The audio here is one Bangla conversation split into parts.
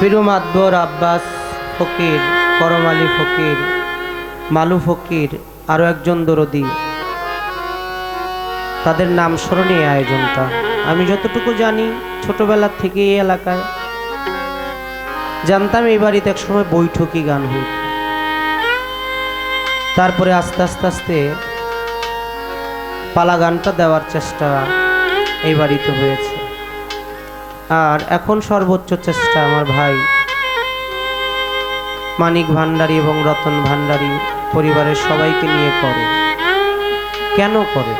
পিরুমাদবর আব্বাস ফকির করম আলী ফকির, মালু ফকির আরও একজন দরদি। তাদের নাম স্মরণে এই আয়োজনটা। আমি যতটুকু জানি ছোটবেলার থেকে এই এলাকায়। জানতাম এই বাড়িতে একসময় বৈঠকি গান হইত। তারপরে আস্তে আস্তে আস্তে পালা গানটা দেওয়ার চেষ্টা এই বাড়িতে হয়েছে। আর এখন সর্বোচ্চ চেষ্টা আমার ভাই। মানিক ভান্ডারী এবং রতন ভান্ডারী পরিবারের সবাইকে নিয়ে করে। কেন করে?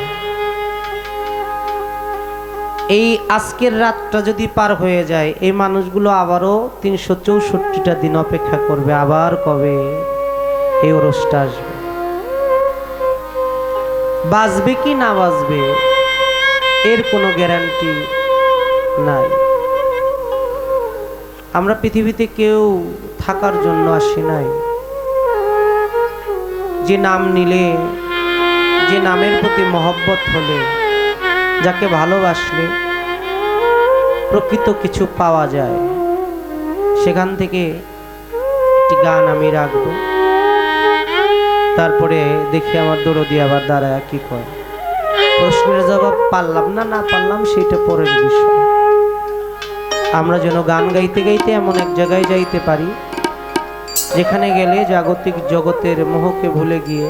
এই আজকের রাতটা যদি পার হয়ে যায়, এই মানুষগুলো আবারও তিনশো চৌষট্টিটা দিন অপেক্ষা করবে। আবার কবে? এই ওরসটা আসবে। বাঁচবে কি না বাঁচবে এর কোনো গ্যারান্টি নাই। আমরা পৃথিবীতে কেউ থাকার জন্য আসি নাই। যে নাম নিলে, যে নামের প্রতি মহব্বত হলে, যাকে ভালোবাসলে প্রকৃত কিছু পাওয়া যায়, সেখান থেকে একটি গান আমি রাখব। তারপরে দেখি আমার দরদি আবার দাঁড়ায়, কি কয়? প্রশ্নের জবাব পারলাম না না পারলাম, সেটা পরের বিষয়। আমরা যেন গান গাইতে গাইতে এমন এক জায়গায় যাইতে পারি, যেখানে গেলে জাগতিক জগতের মোহকে ভুলে গিয়ে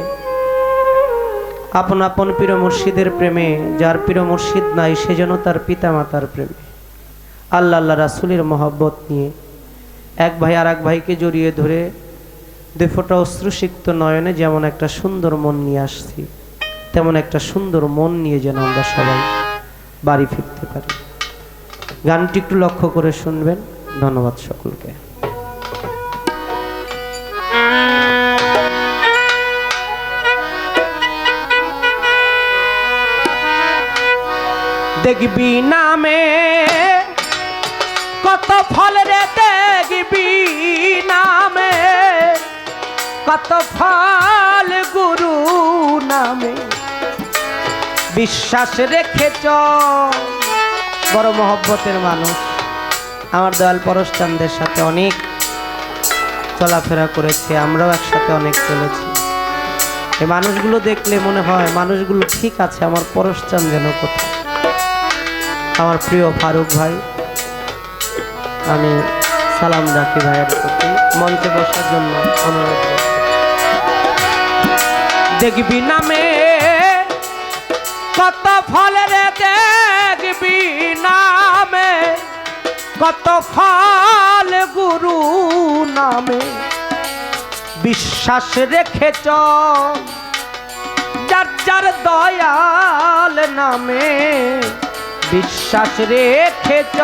আপন আপন প্রিয় মুর্শিদের প্রেমে, যার প্রিয় মুর্শিদ নাই সে যেন তার পিতা মাতার প্রেমে। আল্লাহ আল্লাহ রাসুলের মহব্বত নিয়ে এক ভাই আর এক ভাইকে জড়িয়ে ধরে দুফোটা অশ্রুসিক্ত নয়নে যেমন একটা সুন্দর মন নিয়ে আসছি, তেমন একটা সুন্দর মন নিয়ে যেন আমরা সবাই বাড়ি ফিরতে পারি। গানটি একটু লক্ষ্য করে শুনবেন। ধন্যবাদ সকলকে। দেখবি নামে কত ফল রে, দেখবি নামে কত ফল গুরু নামে। বিশ্বাস রেখেছ বড় মহব্বতের মানুষ। আমার দয়াল পরশচান্দের সাথে অনেক চলাফেরা করেছে, আমরাও একসাথে অনেক চলেছি। এই মানুষগুলো দেখলে মনে হয় মানুষগুলো ঠিক আছে, আমার পরশচান যেন কোথায়। আমার প্রিয় ফারুক ভাই, আমি সালাম রাখি ভাইয়ের প্রতি। মঞ্চে বসার জন্য অনুরোধ দেখবি নামে কত ফলের দেখবি। কত ফল গুরু নামে বিশ্বাস রেখেছ যার যার দয়াল নামে বিশ্বাস রেখেছ।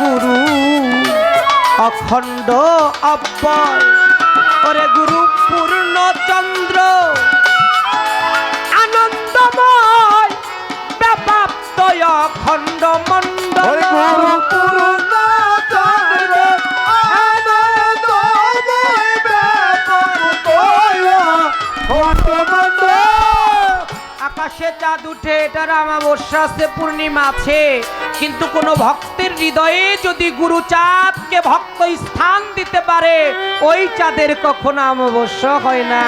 গুরু অখণ্ড অব্যয় ওরে গুরু পূর্ণচন্দ্র আনন্দময় ব্যাপাপ্ত অখণ্ড মণ্ডল। ওরে গুরু পূর্ণ চন্দ্র আনন্দ ময় ব্যাপক তোয়া আকাশে চাঁদ উঠে এটার আমাবস্যা আছে পূর্ণিমা আছে। কিন্তু কোনো ভক্তের হৃদয়ে যদি গুরু চাঁদকে ভক্ত স্থান দিতে পারে, ওই চাঁদের কখনো আমাবস্যা হয় না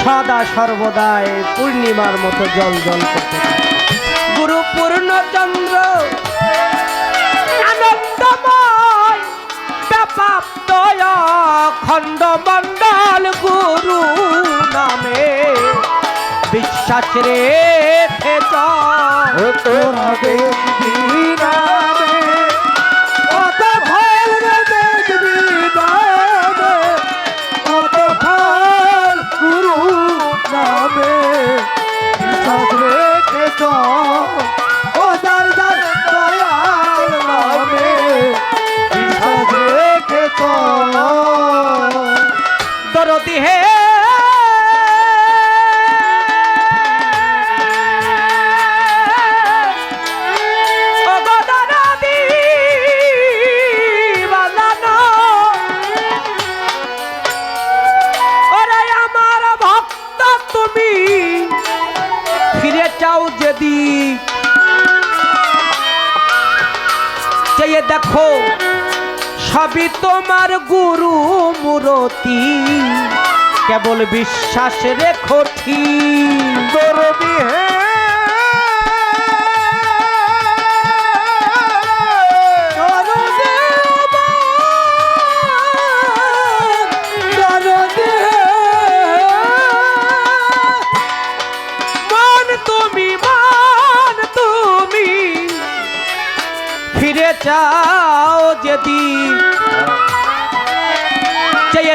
সদা সর্বদাই পূর্ণিমার মতো জল জল করতে। গুরু পূর্ণচন্দ্র আনন্দময়, ব্যাপাপ্তয় খণ্ডমণ্ডল চল। তোরা দেখবি দেখো সবই তোমার গুরু মূরতি। কেবল বিশ্বাস রেখো ঠিক হ্যাঁ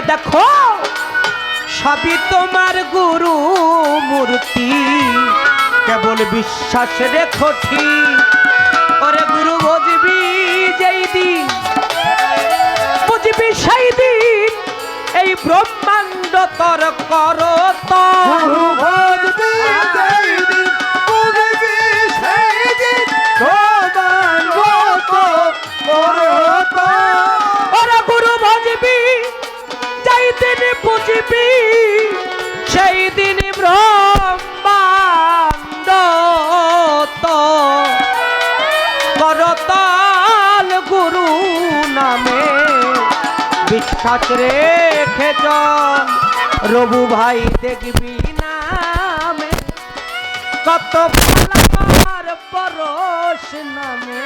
দেখো, সবই তোমার গুরু মূর্তি। কেবল বিশ্বাস রেখো ঠিক। ওরে গুরু বুঝবি যেই দিন, বুঝবি সেই দিন, এই ব্রহ্মাণ্ড তর কর গুরু দিন সেই দিন ব্রহ্মাণ্ড করতাল গুরু নামে বিশ্বাস রেখে চল রবু ভাই দেখবি নামে, কত ভালার পরশ নামে।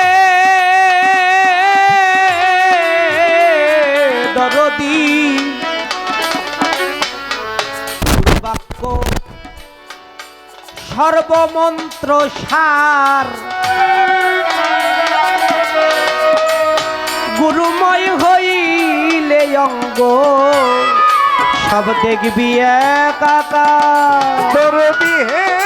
বাক্য সর্বমন্ত্র সার। গুরুময় হইলে অঙ্গ সব দেখবি একাকার। দরদি হে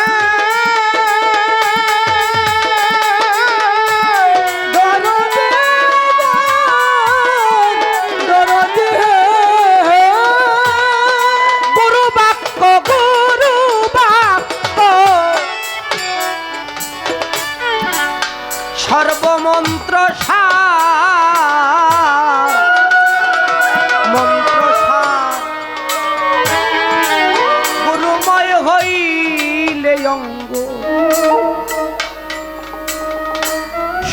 অঙ্গ।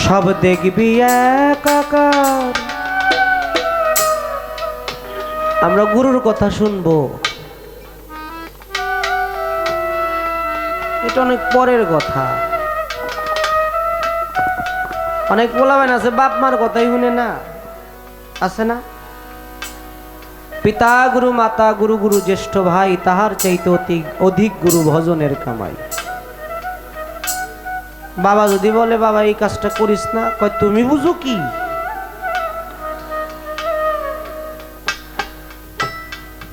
সব দেখবি একাকার আমরা গুরুর কথা শুনব। এটা অনেক পরের কথা। অনেক বলাবেন আছে, বাপ মার কথাই শুনে না। আছে না? পিতা গুরু, মাতা গুরু গুরু জ্যেষ্ঠ ভাই, তাহার চাইতে অতি অধিক গুরু ভজনের কামাই। বাবা যদি বলে, বাবা, এই কাজটা করিস না, কয়, তুমি বুঝো কি?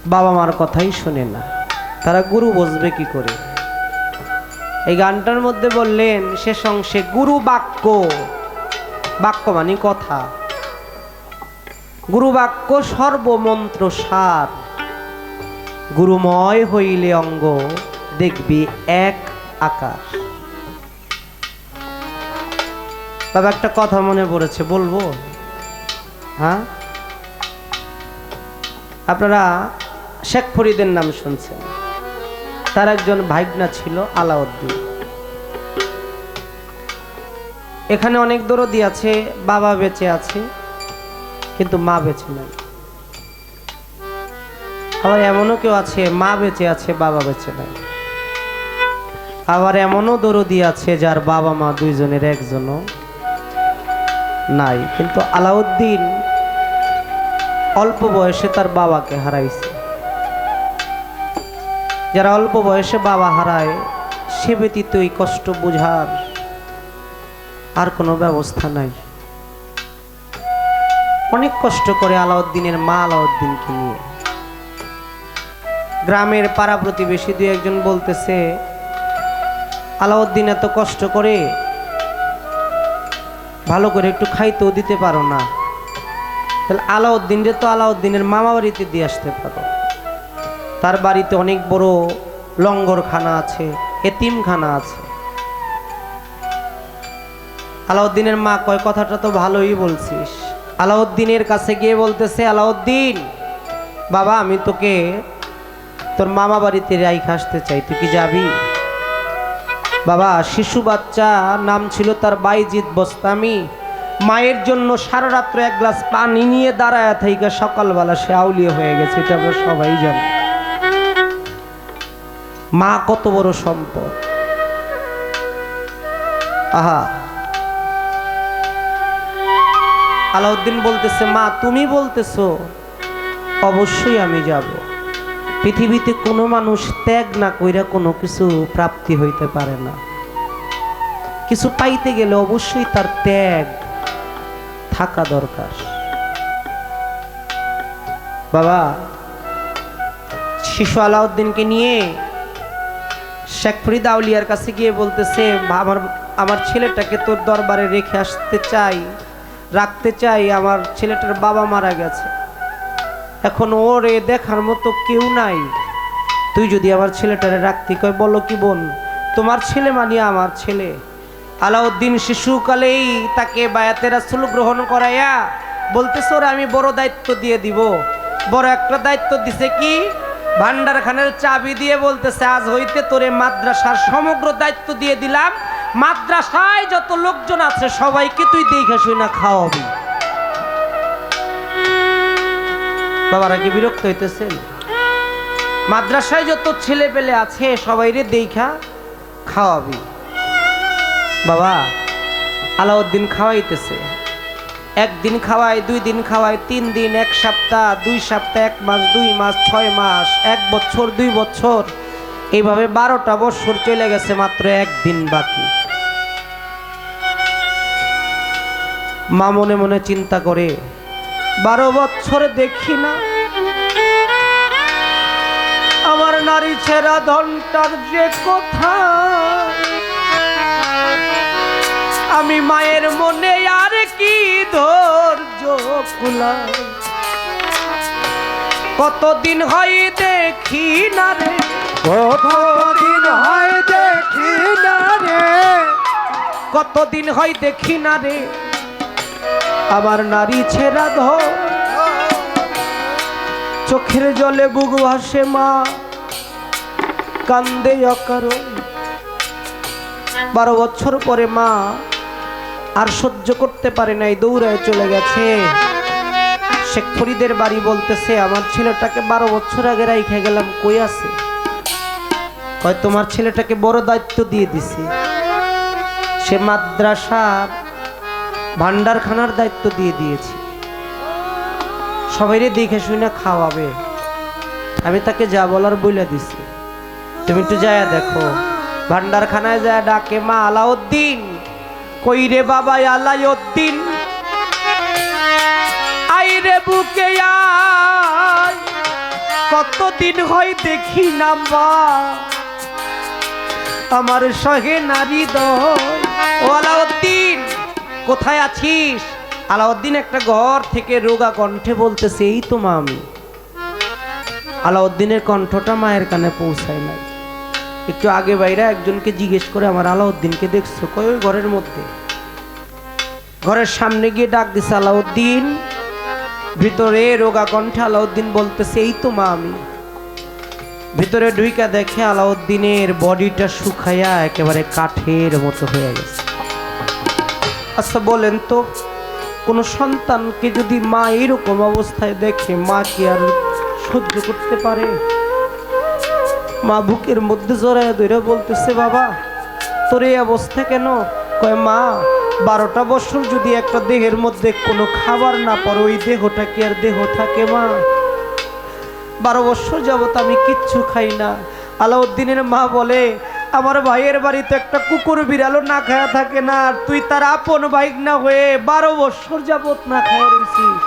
বাবা মার কথাই শোনে না। তারা গুরু বসবে কি করে? এই গানটার মধ্যে বললেন শেষ অংশে গুরু বাক্য। বাক্য মানে কথা। গুরু বাক্য সর্বমন্ত্র সার। গুরুময় হইলে অঙ্গ, দেখবি এক আকাশ। তবে একটা কথা মনে পড়েছে, বলব? হ্যাঁ? আপনারা শেখ ফরিদের নাম শুনছেন। তার একজন ভাইগনা ছিল আলাউদ্দিন। এখানে অনেক দরদি আছে, বাবা বেঁচে আছে। কিন্তু মা বেঁচে নাই। আবার এমনও কেউ আছে, মা বেঁচে আছে, বাবা বেঁচে নাই। আবার এমনও দরদি আছে, যার বাবা মা দুইজনের একজনও নাই। কিন্তু আলাউদ্দিন অল্প বয়সে তার বাবাকে হারাইছে। যারা অল্প বয়সে বাবা হারায়, সে ব্যতীত এই কষ্ট বোঝার আর কোনো ব্যবস্থা নাই। অনেক কষ্ট করে আলাউদ্দিনের মা আলাউদ্দিনকে নিয়ে। গ্রামের পাড়া প্রতিবেশী দুই একজন বলতেছে, আলাউদ্দিন এত কষ্ট করে ভালো করে একটু খাইতেও দিতে পারো না। তাহলে আলাউদ্দিনরে তো আলাউদ্দিনের মামা বাড়িতে দিয়ে আসতে পারো। তার বাড়িতে অনেক বড় লঙ্গরখানা আছে, এতিমখানা আছে। আলাউদ্দিনের মা কয়, কথাটা তো ভালোই বলছিস। আলাউদ্দিনের কাছে গিয়ে বলতেছে, আলাউদ্দিন, বাবা, আমি তোকে, তোর মামা বাড়িতে রাইখে আসতে চাই, তুই কি যাবি? বাবা, শিশু বাচ্চা, নাম ছিল তার বাইজিৎ বস্তামি। মায়ের জন্য সারা রাত্র এক গ্লাস পানি নিয়ে দাঁড়ায় থেকে সকালবেলা সে আউলিয়ে হয়ে গেছে, এটা আমরা সবাই জানি। মা কত বড় সম্পদ। আহা আলাউদ্দিন বলতেছে, মা, তুমি বলতেছো, অবশ্যই আমি যাব। পৃথিবীতে কোনো মানুষ ত্যাগ না কইরা কোনো কিছু প্রাপ্তি হইতে পারে না। কিছু পাইতে গেলে অবশ্যই তার ত্যাগ থাকা দরকার। বাবা, শিশু আলাউদ্দিনকে নিয়ে শেখ ফরিদ আউলিয়ার কাছে গিয়ে বলতেছে আমার আমার ছেলেটাকে তোর দরবারে রেখে আসতে চাই। রাখতে চাই, আমার ছেলেটার বাবা মারা গেছে। এখন ওরে দেখার মতো কেউ নাই। তুই যদি আমার ছেলেটারে রাখতে, কয়, বলো কি বোন? তোমার ছেলে মানি আমার ছেলে। আলাউদ্দিন শিশুকালেই তাকে বায়াতের রাসূল গ্রহণ করাইয়া বলতেছে, ওরে, আমি বড় দায়িত্ব দিয়ে দিব। বড় একটা দায়িত্ব দিছে কি? ভান্ডারখানের চাবি দিয়ে বলতেছে, আজ হইতে তোরে মাদ্রাসার সমগ্র দায়িত্ব দিয়ে দিলাম। মাদ্রাসায় যত লোকজন আছে, সবাইকে তুই দেখে না খাওয়াবি। বাবারা কি বিরক্ত হইতেছেন? মাদ্রাসায় যত ছেলে পেলে আছে সবাই রে দেখা খাওয়াবি। বাবা, আলাউদ্দিন খাওয়াইতেছে। একদিন খাওয়ায় দুই দিন খাওয়ায় তিন দিন এক সপ্তাহ, দুই সপ্তাহ, এক মাস, দুই মাস, ছয় মাস, এক বছর, দুই বছর। এইভাবে বারোটা বছর চলে গেছে মাত্র একদিন বাকি। মা মনে মনে চিন্তা করে, বারো বছরে দেখি না আমার নারী ছেঁড়া ধনটার যে কথা। আমি মায়ের মনে আর কি ধৈর্য কুলায় কতদিন হয় দেখি না রে, কতদিন হয় দেখি না রে, কতদিন হয় দেখি না রে। আমার নারী ছেঁড়া ধর চোখের জলে বুক ভাসে মা। কান্দে অকারণ। বারো বছর পরে মা আর সহ্য করতে পারে নাই, দৌড়ায় চলে গেছে। শেখ ফরিদের বাড়ি বলতেছে, আমার ছেলেটাকে বারো বছর আগে রাইখে গেলাম, কই আছে? কয়, তোমার ছেলেটাকে বড় দায়িত্ব দিয়ে দিছি। সে মাদ্রাসার ভান্ডারখানার দায়িত্ব দিয়ে দিয়েছি। সবাইরে দেখে শুনে খাওয়াবে। আমি তাকে যা বলার বইলা দিছি। তুমি একটু যায়া দেখো। ভান্ডারখানায় যায় ডাকে মা আলাউদ্দিন কই রে বাবা আলাউদ্দিন আই রে বুকে কতদিন হয় দেখি না মা। আমার সহে নারী দয়। ও কোথায় আছিস? আলাউদ্দিন একটা ঘর থেকে রোগা কণ্ঠে বলতেছে, এই তো মা আমি। আলাউদ্দিনের কণ্ঠটা মায়ের কানে পৌঁছায় নাই। একটু আগে বাইরে একজনকে জিজ্ঞেস করে, আমার আলাউদ্দিনকে দেখছ? কই ওই ঘরের মধ্যে। ঘরের সামনে গিয়ে ডাক দিছে, আলাউদ্দিন। ভিতরে রোগা কণ্ঠে আলাউদ্দিন বলতেছে, এই তো মা আমি। ভিতরে ঢুইকা দেখে আলাউদ্দিনের বডিটা শুকাইয়া একেবারে কাঠের মতো হয়ে গেছে। আচ্ছা বলেন তো, কোনো সন্তানকে যদি মা এরকম অবস্থায় দেখে, মা কি আর সহ্য করতে পারে? মা বুকের মধ্যে জড়ায় ধরে বলতেছে, বাবা, তোর এই অবস্থা কেন? কয়, মা, বারোটা বছর যদি একটা দেহের মধ্যে কোনো খাবার না পড়ে, ওই দেহটা কি আর দেহ থাকে, মা? বারো বছর যাবত আমি কিচ্ছু খাই না। আলাউদ্দিনের মা বলে আমার ভাইয়ের বাড়িতে একটা কুকুর বিড়ালও না খায়া থাকে না। তুই তার আপন বাইক না হয়ে বারো বছর যাবত না খায়া রয়েছিস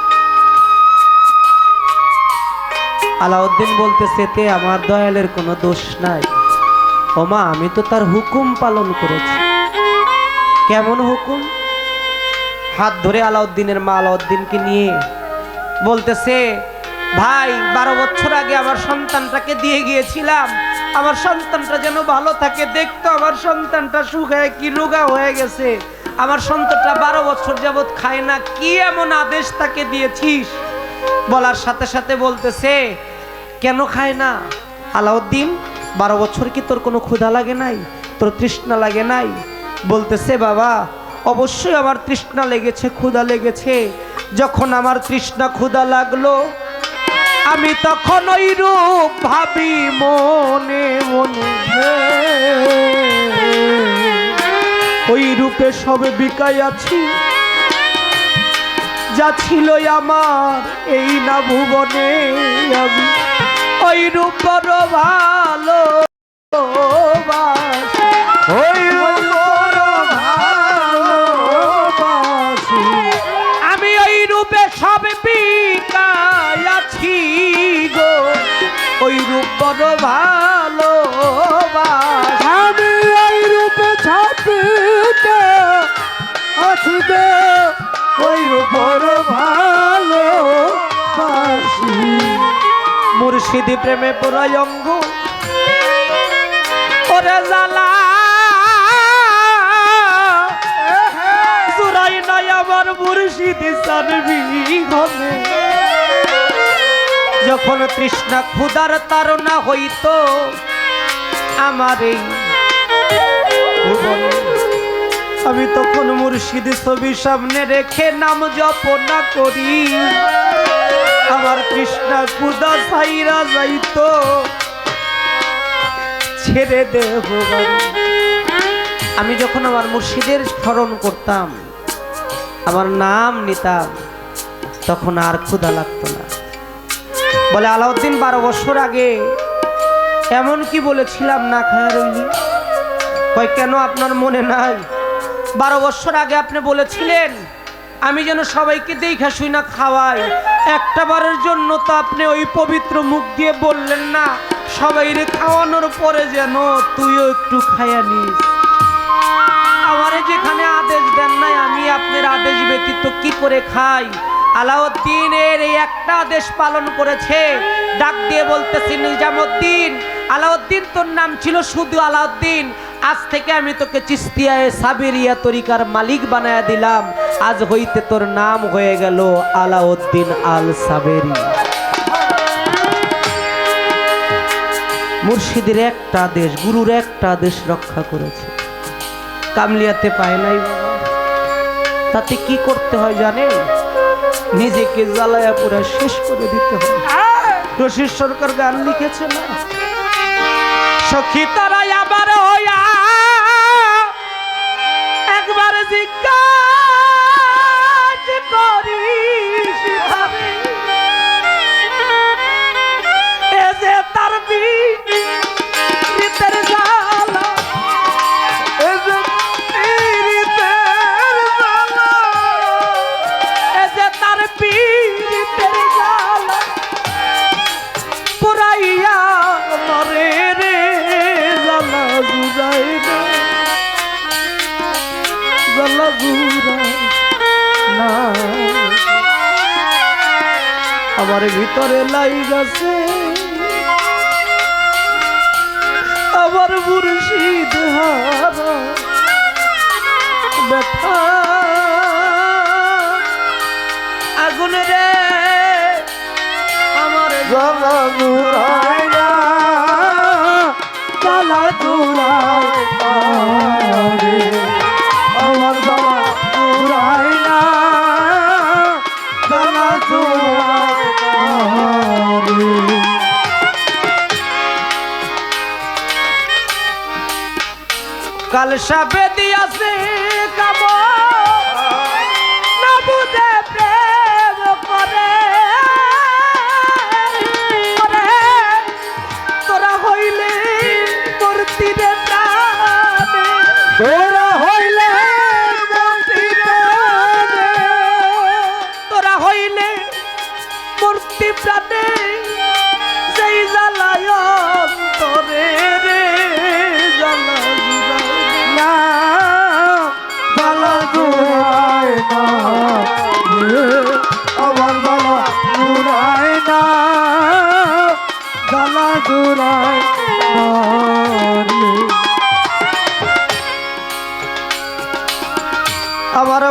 আলাউদ্দিন বলতেছে, তে, আমার দয়ালের কোনো দোষ নাই। ওমা আমি তো তার হুকুম পালন করেছি। কেমন হুকুম? হাত ধরে আলাউদ্দিনের মা আলাউদ্দিনকে নিয়ে বলতেছে, ভাই, বারো বছর আগে আমার সন্তানটাকে দিয়ে গিয়েছিলাম। আমার সন্তানটা যেন ভালো থাকে। দেখতো আমার সন্তানটা শুকায় কি রোগা হয়ে গেছে। আমার সন্তানটা বারো বছর যাবৎ খায় না। কি এমন আদেশ তাকে দিয়েছিস? বলার সাথে সাথে বলতেছে, কেন খায় না? আলাউদ্দিন, বারো বছর কি তোর কোনো ক্ষুধা লাগে নাই? তোর তৃষ্ণা লাগে নাই? বলতেছে, বাবা, অবশ্যই আমার তৃষ্ণা লেগেছে, ক্ষুধা লেগেছে। যখন আমার তৃষ্ণা ক্ষুধা লাগল আমি তখন ওই রূপ ভাবি মনে মনে ওই রূপে সবে বিকাই আছি। যা ছিল আমার এই না ভুবনে আমি। ওই রূপ ভালো ওই মুর্শিদি প্রেমে পুরাই ওরে জুরাই নাই আমার মুর্শিদি সানবি হবে যখন তৃষ্ণা ক্ষুদার তারা হইতো, আমার আমি তখন মুর্শিদ ছবি সামনে রেখে নাম জপনা করি। আমার কৃষ্ণা কুদা সাইরা যাইতো। ছেড়ে দে আমি যখন আমার মুর্শিদের স্মরণ করতাম, আমার নাম নিতাম, তখন আর ক্ষুধা লাগতো না। বলে, আলাউদ্দিন, বারো বছর আগে এমন কি বলেছিলাম না খায়া কয়, কেন আপনার মনে নাই? বারো বছর আগে আপনি বলেছিলেন, আমি যেন সবাইকে দেখা শুই না খাওয়াই একটা বারের জন্য তো আপনি ওই পবিত্র মুখ দিয়ে বললেন না সবাই সবাইরে খাওয়ানোর পরে যেন তুইও একটু খাইয়া নিস। আমারে যেখানে আদেশ দেন নাই, আমি আপনার আদেশ ব্যতীত কি করে খাই? আলাউদ্দিনের এই একটা আদেশ পালন করেছে, ডাক দিয়ে বলতেছি নিজামুদ্দিন। আলাউদ্দিন তোর নাম ছিল শুধু আলাউদ্দিন আজ থেকে আমি তোকে চিস্তিয়ায় সাবেরিয়া তরিকার মালিক বানায়া দিলাম। আজ হইতে তোর নাম হয়ে গেল আলাউদ্দিন আল সাবেরি মুর্শিদের একটা দেশ, গুরুর একটা আদেশ রক্ষা করেছে। কামলিয়াতে পায় নাই তাতে কি করতে হয় জানেন? নিজেকে জ্বালায়া পুরা শেষ করে দিতে হয়। রশিদ সরকার গান লিখেছে না? সখী তারা আবার জিজ্ঞাসা আমার ভিতরে লাই গেছে। আমার মুর্শিদ আগুন রে আমার জ্বালা জুড়ায় না জ্বালা কাল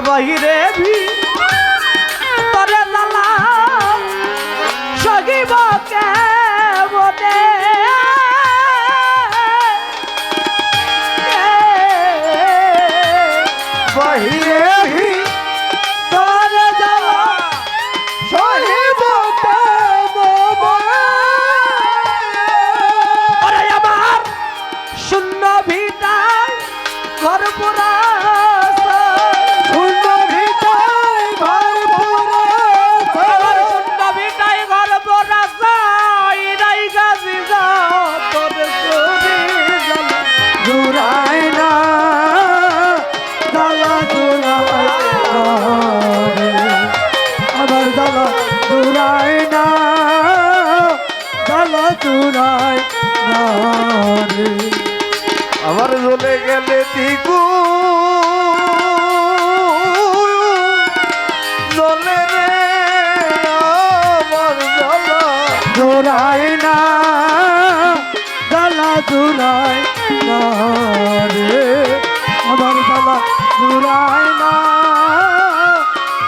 বাহিরে ভি আমার জ্বলে গেলে দিকু জ্বলে রে, আমার জ্বালা জোড়ায় না জ্বালা জোড়ায় না রে। আমার জ্বালা জোড়ায় না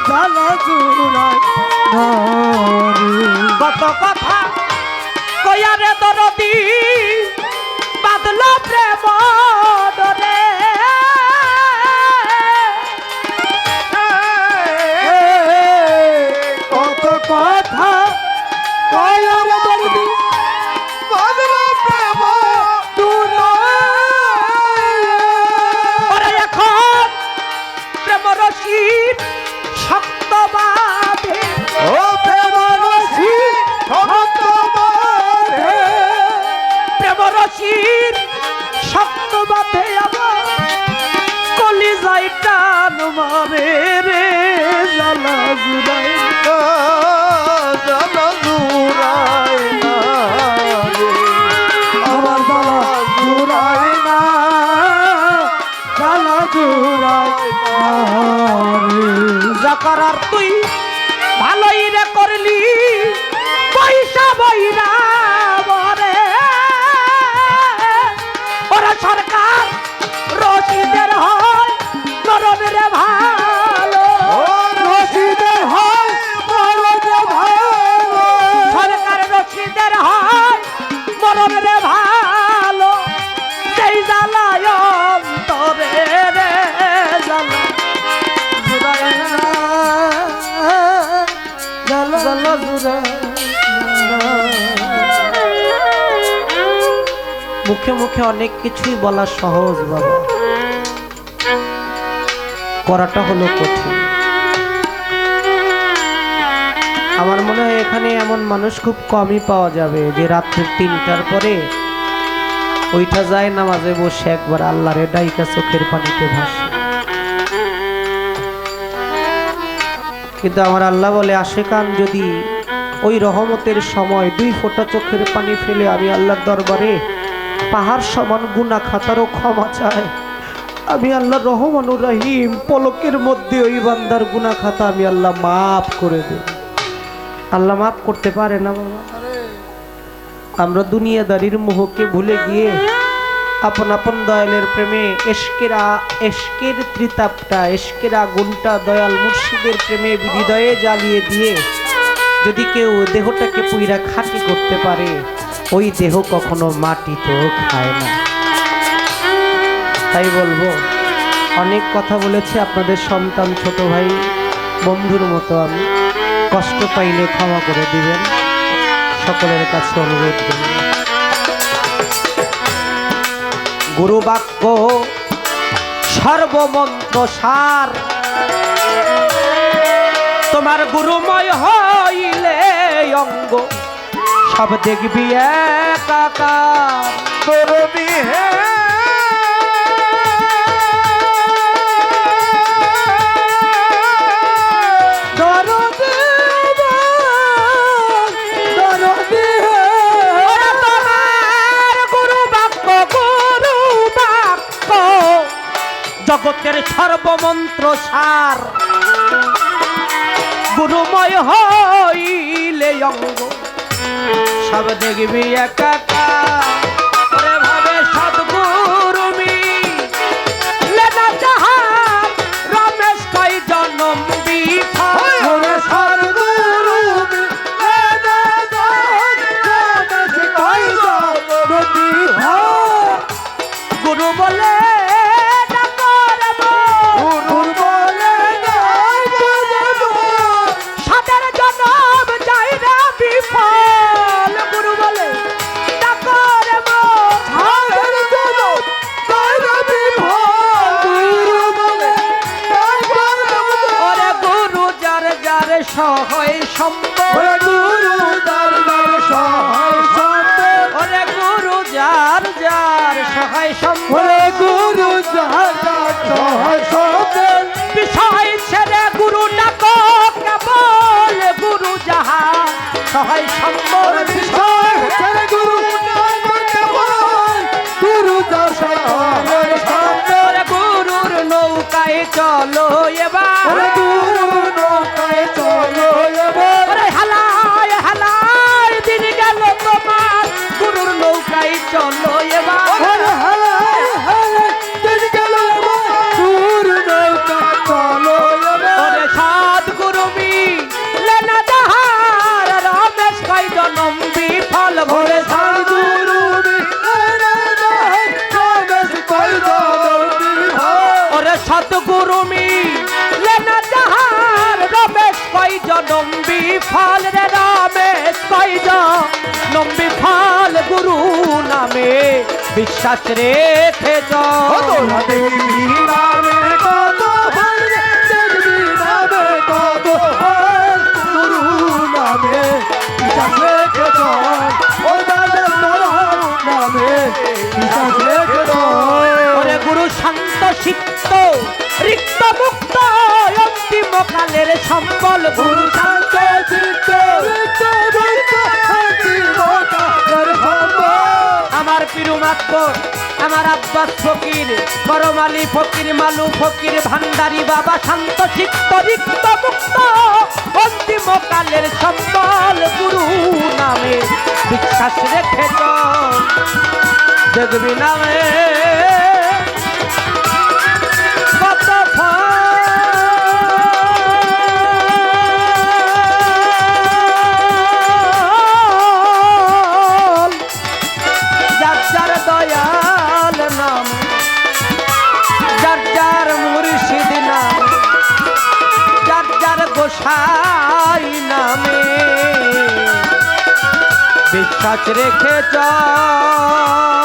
জ্বালা জোড়ায় না রে। কথা কয়ার দর্দি। বদল প্রেম ওরে এখন প্রেম রশিদ শক্ত বাঁধে। ও প্রেম রসি ভক্ত বাঁধে। প্রেম রশিদ শক্ত বাঁধে আমার কলি যাই রে জ্বালা জুড়াই যা করার তুই ভালোই রে করলি পয়সা বইরা মুখে অনেক কিছুই বলা সহজ বাবা। করাটা হলো কঠিন। আমার মনে হয় এখানে এমন মানুষ খুব কমই পাওয়া যাবে যে রাত্রির তিনটার পরে ওইটা যায় নামাজে বসে একবার আল্লাহরে ডাইকা চোখের পানিতে ভাসে। কিন্তু আমার আল্লাহ বলে, আশেকান যদি ওই রহমতের সময় দুই ফোঁটা চোখের পানি ফেলে আমি আল্লাহর দরবারে পাহাড় সমান গুনা খাতারও ক্ষমা চায়। আমি আল্লাহ রহমানুর রাহিম, পলকের মধ্যে ওই বান্দার গুনা খাতা আমি আল্লাহ মাফ করে দেব। আল্লাহ মাফ করতে পারে না বাবা। আমরা দুনিয়াদারির মোহকে ভুলে গিয়ে আপন আপন দয়ালের প্রেমে এশকেরা, এশকের ত্রিতাপটা, এশকের আগুনটা দয়াল মুর্শিদের প্রেমে হৃদয়ে জ্বালিয়ে দিয়ে যদি কেউ দেহটাকে পুইরা খাঁটি করতে পারে ওই দেহ কখনো মাটি তো খায় না। তাই বলব, অনেক কথা বলেছি আপনাদের সন্তান, ছোট ভাই, বন্ধুর মতো আমি। কষ্ট পাইলে ক্ষমা করে দিবেন। সকলের কাছে অনুরোধ করব। গুরু বাক্য সর্বমন্ত্র সার। তোমার গুরুময় হইলে অঙ্গ। সব দেখবি একাকার করবি হে। জগতের সর্বমন্ত্র সার। গুরুময় হইলে অঙ্গ। সব দেখবি একাকা সহায় সম্বল বিষয় গুরু গুরু ওরে গুরুর নৌকায় চলো এবার। গুরু নৌকায় চলো এবার। হালায় হালায় দিন গেল তোমার। গুরুর নৌকায় চলো এবার। বিশ্বাস রেখে তোরা দেখবি নামে কত রে, দেখবি নামে কত। গুরু নামে বিশ্বাস রেখে চল। ও দাদা তোরা নামে বিশ্বাস রেখে ওরে গুরু শান্ত সিক্ত রিক্ত মুক্ত অন্তিম কালের সম্বল গুরু শান্ত চিত্ত পিরু মাত্র আমার আব্বাস ফকির করমালি ফকির, মালু ফকির, ভান্ডারি বাবা শান্ত চিত্ত রিক্ত মুক্ত। অন্তিম কালের সম্বল গুরু নামে বিশ্বাস রেখে দেখবি নামে গোসাই নামে। বিশ্বাস রেখে চল